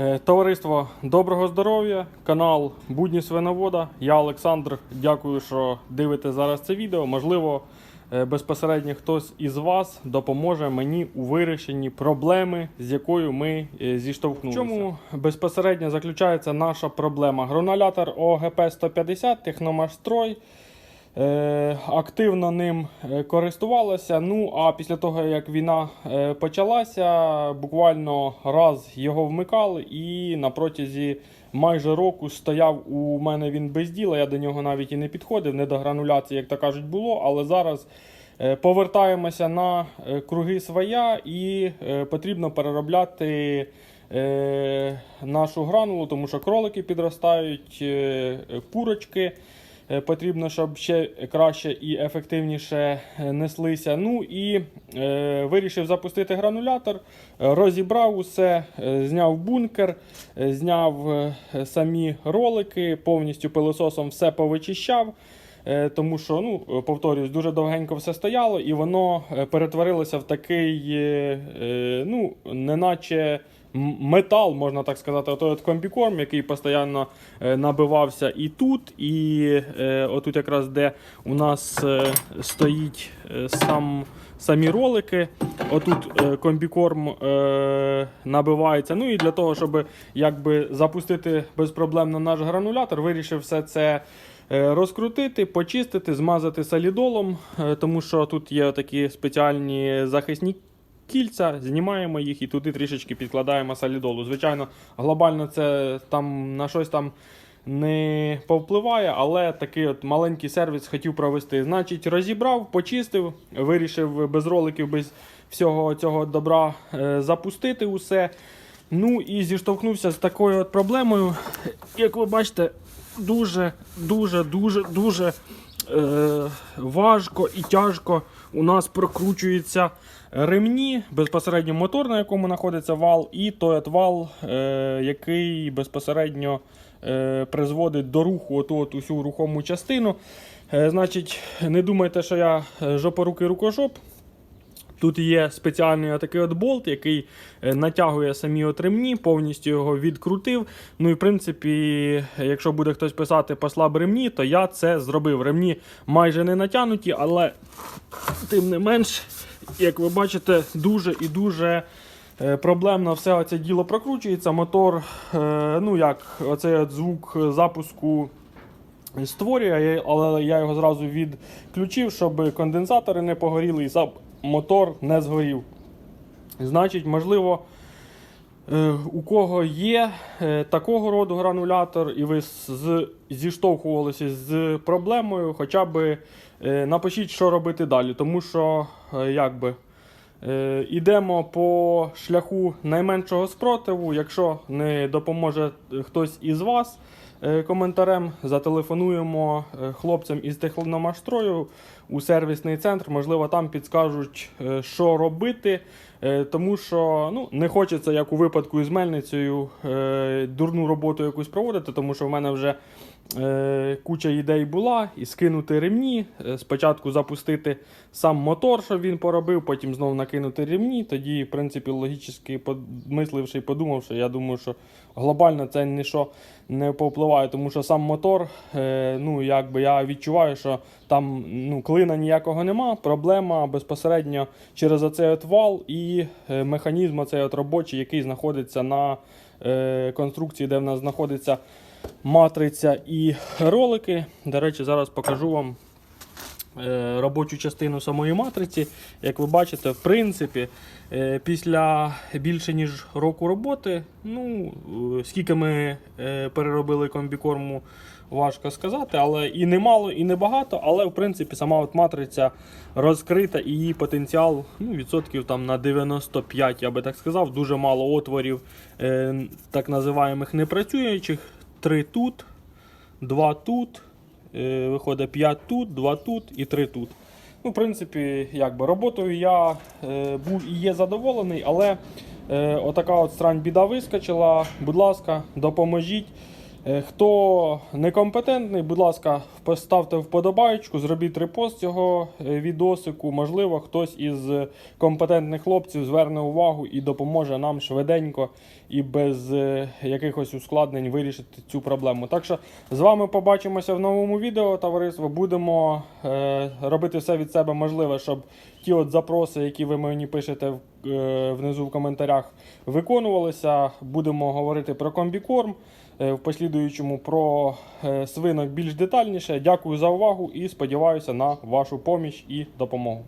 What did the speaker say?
Е, Товариство доброго здоров'я, канал Будні Свиновода. Я Олександр. Дякую, що дивите зараз це відео. Можливо, е, безпосередньо хтось із вас допоможе мені у вирішенні проблеми, з якою ми е, зіштовхнулися. В чому безпосередньо заключається наша проблема? Гранулятор ОГП 150 Техномашстрой. Е, активно ним е, користувалася. Ну а після того, як війна е, почалася, буквально раз його вмикали, і на протязі майже року стояв у мене він без діла. Я до нього навіть і не підходив, не до грануляції, як то кажуть, було. Але зараз повертаємося на круги своя і потрібно переробляти. Нашу гранулу, тому що кролики підростають, курочки. Е, Потрібно, щоб ще краще і ефективніше е, неслися. Ну і е, вирішив запустити гранулятор, розібрав усе, зняв бункер, зняв самі ролики, повністю пилососом все повичищав. Тому що, ну, повторюсь, дуже довгенько все стояло, і воно перетворилося в такий, ну, неначе метал, можна так сказати, отой от комбікорм, який постійно е, набивався і тут, і е, отут якраз де у нас е, стоїть сам. Самі ролики, отут комбікорм е, набивається. Ну і для того, щоб якби запустити безпроблемно наш гранулятор, вирішив все це розкрутити, почистити, змазати солідолом, тому що тут є такі спеціальні захисні кільця, знімаємо їх і туди трішечки підкладаємо солідолу. Звичайно, глобально це там на щось там не повпливає, але такий от маленький сервіс хотів провести. Значить, розібрав, почистив, вирішив без роликів, без всього цього добра е, запустити усе. Ну і зіштовхнувся з такою от проблемою. Як ви бачите, дуже, дуже, дуже, е, важко і тяжко у нас прокручуються ремні, безпосередньо мотор, на якому знаходиться вал, і той от вал, який безпосередньо е, призводить до руху оту от усю рухому частину. Е, значить, не думайте, що я е, жопорукий рукожоп. Тут є спеціальний такий от болт, який натягує самі от ремні, повністю його відкрутив. Ну і в принципі, якщо буде хтось писати послаб ремні, то я це зробив. Ремні майже не натягнуті, але тим не менш, як ви бачите, дуже і дуже е, проблемно все оце діло прокручується. Мотор, е, ну як, оцей звук запуску створює, але я його зразу відключив, щоб конденсатори не погоріли і мотор не згорів. Значить, можливо, у кого є е, такого роду гранулятор, і ви зіштовхувалися з проблемою, хоча б е, напишіть, що робити далі. Тому що, е, якби. Е, Ідемо по шляху найменшого спротиву. Якщо не допоможе хтось із вас е, коментарем, зателефонуємо е, хлопцям із техномашстрою у сервісний центр. Можливо, там підскажуть, е, що робити. Е, Тому що ну, не хочеться, як у випадку із мельницею, е, дурну роботу якусь проводити, тому що в мене вже куча ідей була, і скинути ремні, спочатку запустити сам мотор, щоб він поробив, потім знову накинути ремні. Тоді, в принципі, логічно помисливши і подумавши, я думаю, що глобально це ніщо не повпливає, тому що сам мотор, ну якби я відчуваю, що там ну, клина ніякого нема. Проблема безпосередньо через оцей от вал і е, механізм оцей от робочий, який знаходиться на е, конструкції, де в нас знаходиться матриця і ролики. До речі, зараз покажу вам робочу частину самої матриці. Як ви бачите, в принципі, е, після більше ніж року роботи, ну, е, скільки ми е, переробили комбікорму, важко сказати, але і немало, і небагато, але в принципі сама от матриця розкрита і її потенціал ну, відсотків там на 95, я би так сказав, дуже мало отворів е, так називаємих непрацюючих. Три тут, два тут, е, виходить 5 тут, 2 тут і 3 тут. Ну, в принципі, якби роботою я е, був і є задоволений, але е, отака от срань біда вискочила. Будь ласка, допоможіть. Е, Хто некомпетентний, будь ласка, поставте вподобайку, зробіть репост цього е, відосику. Можливо, хтось із компетентних хлопців зверне увагу і допоможе нам швиденько і без е, якихось ускладнень вирішити цю проблему. Так що з вами побачимося в новому відео, товариство. Будемо е, робити все від себе можливе, щоб ті от запроси, які ви мені пишете в- внизу в коментарях, виконувалися. Будемо говорити про комбікорм. е, В послідуючому про е, свинок більш детальніше. Дякую за увагу і сподіваюся на вашу поміч і допомогу.